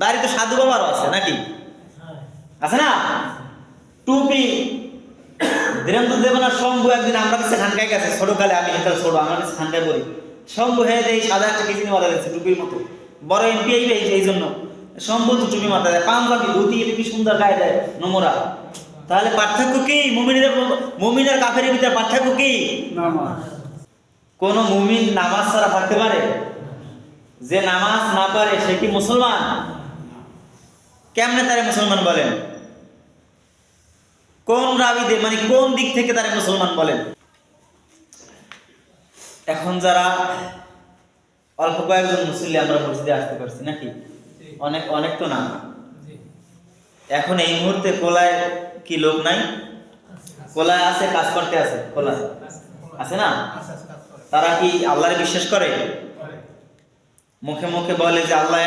দাড়ি তো সাধু বাবারও আছে নাকি? আছে না? টুপি। ধীরেন্দ্র দেবনার শম্ভু একদিন আমরা কাছে খানকায় গেছে ছোটকালে আমি এটা ছোট আমার কাছে খানকায় পড়ি শম্ভু হয়ে দেয় সাদা একটা কিছু মাথা দিচ্ছে টুপির মতো। বড় এমপি এই এই জন্য। শম্ভু তো টুপি মাথা দেয় পাঞ্জাবি ধুতি কি সুন্দর গায়ে দেয় নোমরা তাহলে পার্থক্য কি? মুমিনের মুমিনের কাফের ভিতরে পার্থক্য কি? কোন মুমিন নামাজ ছাড়া থাকতে পারে? যে নামাজ না পারে সে কি মুসলমান? কেমনে তারা মুসলমান বলেন? কোন রাবিদে মানে কোন দিক থেকে তারা মুসলমান বলেন? এখন যারা অল্প কয়েকজন মুসল্লি আমরা মসজিদে আসতে পারছি নাকি? অনেক অনেক তো না? এখন এই মুহূর্তে কোলায় কি লোক নাই? কোলায় আছে কাজ করতে আছে? কোলায়? আছে না? তারা কি আল্লাহরে বিশ্বাস করে? মুখে মুখে বলে যে আল্লাহ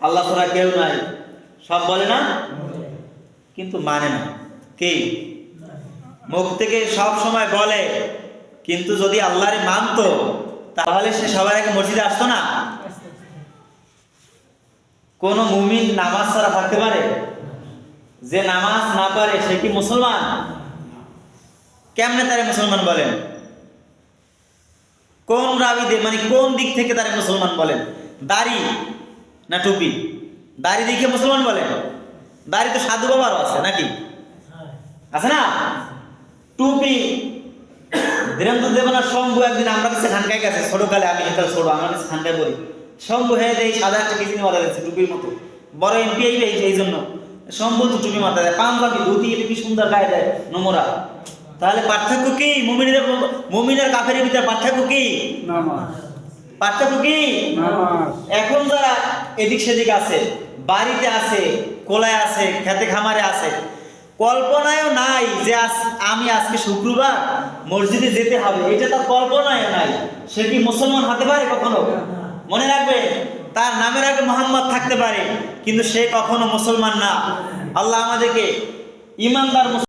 আল্লাহ ছাড়া কেউ নাই। সব বলে না? কিন্তু মানে না। কি? মুখ থেকে সব সময় বলে। কিন্তু যদি আল্লাহরে মানতো তাহলে সে সবার আগে মসজিদে আসতো না? কোন মুমিন নামাজ ছাড়া থাকতে পারে? যে নামাজ না পারে সে কি মুসলমান? কেমনে তারে মুসলমান বলেন? কোন রাবিদে মানে কোন দিক থেকে তারে মুসলমান বলেন? দাড়ি না টুপি? দাড়ি দেখে মুসলমান বলেন দাড়ি তো সাধু বাবারও আছে নাকি? আছে না? টুপি। ধীরেন্দ্র দেবনার শম্ভু একদিন আমরা কাছে খানকায় গেছে ছোটকালে আমি এটা ছোট আমার কাছে খানকায় পড়ি শম্ভু হয়ে দেয় সাদা একটা কিছু মাথা দিচ্ছে টুপির মতো। বড় এমপি এই এই এই জন্য। শম্ভু তো টুপি মাথা দেয় পাঞ্জাবি ধুতি কি সুন্দর গায়ে দেয় নোমরা। তাহলে পার্থক্য কি? মুমিনের মুমিনের কাফের ভিতরে পার্থক্য কি? পার্থক্য কি? এখন এদিক সেদিক আছে, বাড়িতে আছে, কোলায় আছে, খেতে খামারে আছে। কল্পনায়ও নাই যে আমি আজকে শুক্রবার মসজিদে যেতে হবে। এটা তার কল্পনায় নাই। সে কি মুসলমান হতে পারে কখনো? মনে রাখবে, তার নামের আগে মোহাম্মদ থাকতে পারে, কিন্তু সে কখনো মুসলমান না। আল্লাহ আমাদেরকে ইমানদার